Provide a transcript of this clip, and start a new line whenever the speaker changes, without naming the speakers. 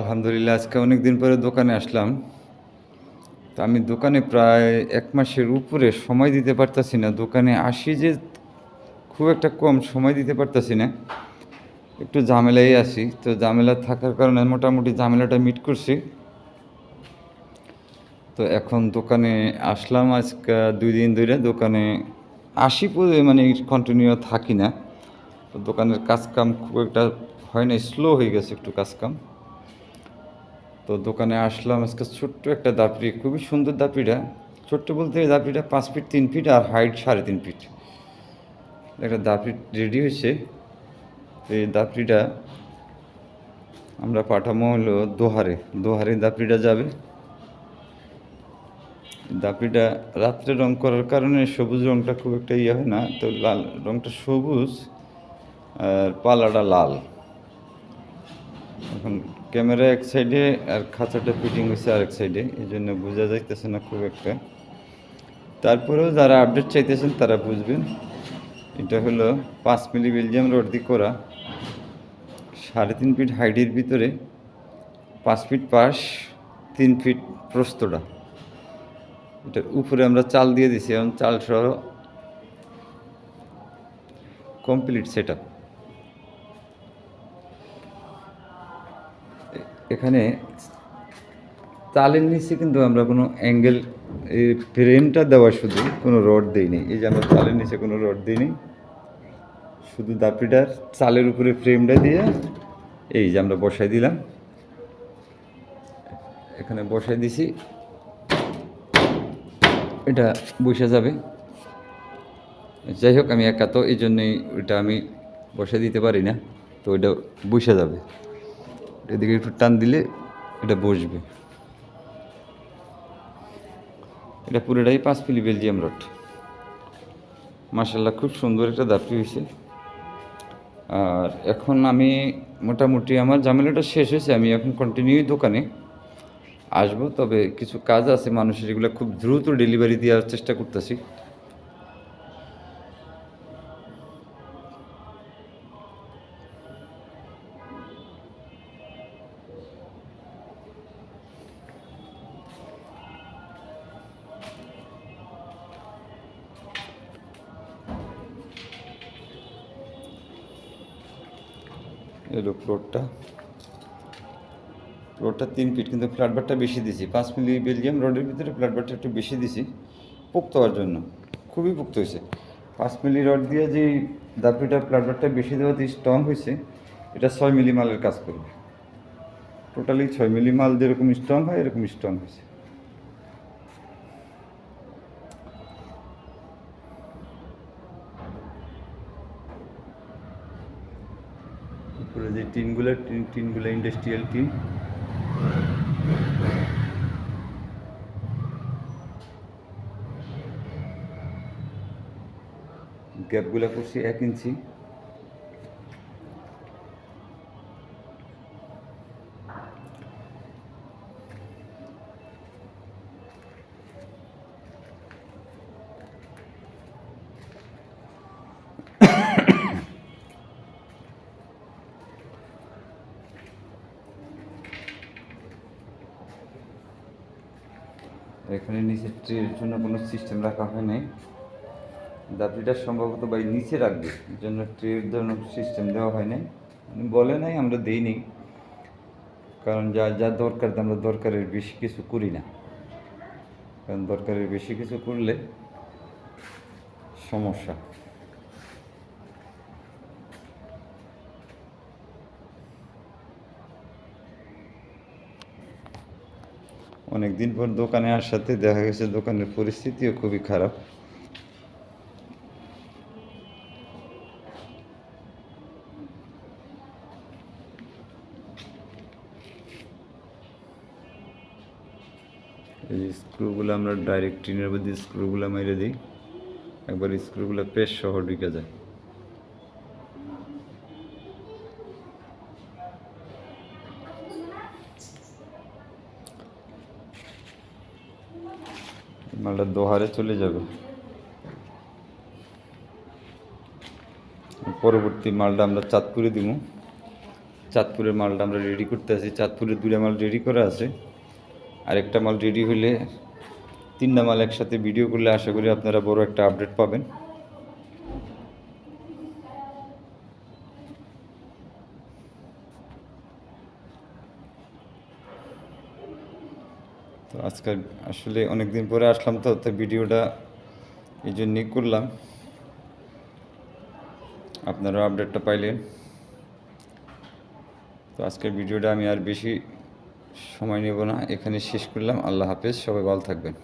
আলহামদুলিল্লাহ, আজকে অনেক দিন পরে দোকানে আসলাম। তো আমি দোকানে প্রায় এক মাসের উপরে সময় দিতে পারতাছি না। দোকানে আসি যে খুব একটা কম সময় দিতে পারতাছি না। একটু ঝামেলাই আসি তো ঝামেলা থাকার কারণে মোটামুটি ঝামেলাটা মিট করছি। তো এখন দোকানে আসলাম আজকে দুই দিন ধরে। দোকানে আসি পরে মানে কন্টিনিউ থাকি না। তো দোকানের কাজকাম খুব একটা হয় না স্লো হয়ে গেছে একটু কাজ কাম তো দোকানে আসলাম, আজকে ছোট্ট একটা দাপড়ি, খুবই সুন্দর দাপড়িটা। ছোট্ট বলতে দাপড়িটা পাঁচ ফিট, তিন ফিট আর হাইট সাড়ে তিন ফিট। একটা দাপড়ি রেডি হয়েছে। এই দাপড়িটা আমরা পাঠামো হলো দোহারে। দোহারে দাপড়িটা যাবে। দাপড়িটা রাত্রে রং করার কারণে সবুজ রংটা খুব একটা ইয়ে হয় না। তো লাল রংটা সবুজ আর পালাটা লাল। এখন ক্যামেরা এক সাইডে আর খাঁচাটা ফিটিং হয়েছে আরেক সাইডে, এই জন্য বোঝা যাইতেছে না খুব একটা। তারপরেও যারা আপডেট চাইতেছেন তারা বুঝবেন, এটা হলো পাঁচ মিলি বেলজিয়াম রড দিয়ে করা। সাড়ে তিন ফিট হাইটের ভিতরে পাঁচ ফিট পাশ, তিন ফিট প্রস্তটা এটার উপরে আমরা চাল দিয়ে দিছি এবং চাল সহ কমপ্লিট সেট এখানে চালের নিচে কিন্তু আমরা কোনো অ্যাঙ্গেল, এই ফ্রেমটা দেওয়া শুধু কোনো রড দিইনি। এই যে আমরা চালের নিচে কোনো রড দিইনি। শুধু দাপিটার চালের উপরে ফ্রেমটা দিয়ে এই যে আমরা বসাই দিলাম। এখানে বসাই দিছি। এটা বসে যাবে। যাই হোক, আমি একা তো এই জন্যই ওইটা আমি বসে দিতে পারি না। তো ওইটা বসে যাবে। এদিকে একটু টান দিলে এটা বসবে। এটা পুরোটাই পাঁচ পিলি বেলজিয়াম রড। মার্শাল্লাহ খুব সুন্দর একটা দাপি হয়েছে। আর এখন আমি মোটামুটি আমার ঝামেলাটা শেষ হয়েছে, আমি এখন কন্টিনিউ দোকানে আসব। তবে কিছু কাজ আছে মানুষের, এগুলো খুব দ্রুত ডেলিভারি দেওয়ার চেষ্টা করতেছি। এলো প্লটটা রোডটা। তিন ফিট, কিন্তু ফ্ল্যাট ফ্ল্যাটবারটা বেশি দিছি পাঁচ মিলি বেলজিয়াম রোডের ভিতরে ফ্ল্যাট ফ্ল্যাটবারটা একটু বেশি দিছি পোক্ত হওয়ার জন্য। খুবই পোক্ত হয়েছে। পাঁচ মিলি রড দিয়ে যে দাপিটা ফ্ল্যাটবারটা বেশি দেওয়াতে স্ট্রং হয়েছে, এটা ছয় মিলি মালের কাজ করবে। টোটালি ছয় মিলি মাল যেরকম স্ট্রং হয়, এরকম স্ট্রং হয়েছে। উপরে যে টিনগুলো টিন টিনগুলো ইন্ডাস্ট্রিয়াল টিন। গ্যাপগুলো করছি এক ইঞ্চি। এখানে নিচে ট্রের জন্য কোনো সিস্টেম রাখা হয় নাই। যাত্রীটা সম্ভবত বাই নিচে রাখবে, জন্য ট্রের জন্য সিস্টেম দেওয়া হয় নাই। বলে নাই, আমরা দিইনি কারণ যা যা দরকার আমরা দরকারের বেশি কিছু করি না। কারণ দরকারের বেশি কিছু করলে সমস্যা। অনেক দিন পর দোকানে আসাতে দেখা গেছে দোকানের পরিস্থিতিও খুবই খারাপ। এই স্ক্রুগুলো আমরা ডাইরেক্ট টিনের মধ্যে স্ক্রুগুলো মেরে দিই। একবার স্ক্রুগুলো পেশ সহ ঢুকে যায়। মালটা দোহারে চলে যাবে। পরবর্তী মালটা আমরা চাঁদপুরে দিব। চাঁদপুরের মালটা আমরা রেডি করতে আছি। চাঁদপুরের দুটা মাল রেডি করা আছে। আরেকটা মাল রেডি হলে তিনটা মাল একসাথে ভিডিও করলে আশা করি আপনারা বড় একটা আপডেট পাবেন। তো আজকে আসলে অনেকদিন পরে আসলাম তো তো ভিডিওটা এই জন্যই করলাম। আপনারাও আপডেটটা পাইলেন। তো আজকের ভিডিওটা আমি আর বেশি সময় নেব না, এখানে শেষ করলাম। আল্লাহ হাফেজ, সবাই ভালো থাকবেন।